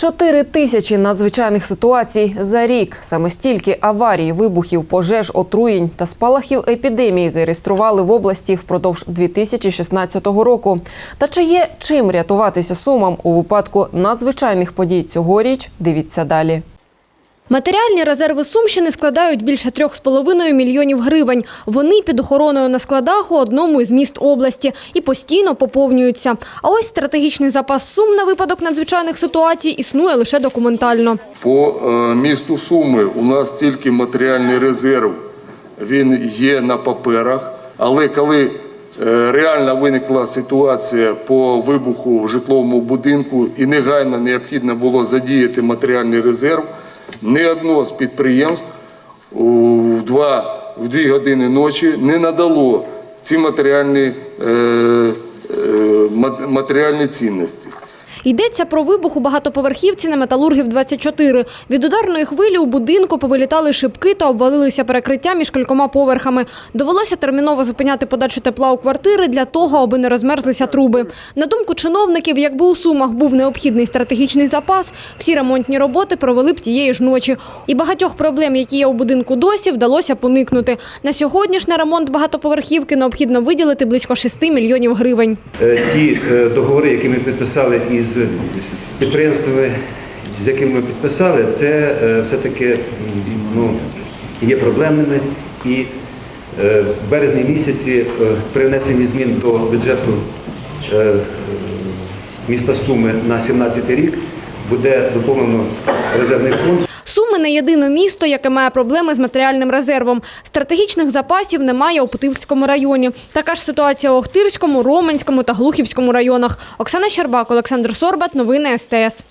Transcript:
Чотири тисячі надзвичайних ситуацій за рік. Саме стільки аварій, вибухів, пожеж, отруєнь та спалахів епідемії зареєстрували в області впродовж 2016 року. Та чи є чим рятуватися сумам у випадку надзвичайних подій цьогоріч? Дивіться далі. Матеріальні резерви Сумщини складають більше 3,5 мільйонів гривень. Вони під охороною на складах у одному із міст області і постійно поповнюються. А ось стратегічний запас сум на випадок надзвичайних ситуацій існує лише документально. По е, місту Суми у нас тільки матеріальний резерв, він є на паперах. Але коли е, реально виникла ситуація по вибуху в житловому будинку і негайно необхідно було задіяти матеріальний резерв, ні одно з підприємств в дві години ночі не надало ці матеріальні, е, е, матеріальні цінності. Йдеться про вибух у багатоповерхівці на металургів 24. Від ударної хвилі у будинку повилітали шибки та обвалилися перекриття між кількома поверхами. Довелося терміново зупиняти подачу тепла у квартири для того, аби не розмерзлися труби. На думку чиновників, якби у Сумах був необхідний стратегічний запас, всі ремонтні роботи провели б тієї ж ночі. І багатьох проблем, які є у будинку досі, вдалося поникнути. На сьогодні ж на ремонт багатоповерхівки необхідно виділити близько 6 мільйонів гривень. Е, ті е, договори, які ми підписали із підприємствами, з якими ми підписали, це е, все-таки ну, є проблемними. І е, в березні місяці е, при внесенні змін до бюджету міста Суми на 2017 рік буде доповнено резервний фонд. Суми не єдине місто, яке має проблеми з матеріальним резервом. Стратегічних запасів немає у Путивському районі. Така ж ситуація у Охтирському, Роменському та Глухівському районах. Оксана Щербак, Олександр Сорбат. Новини СТС.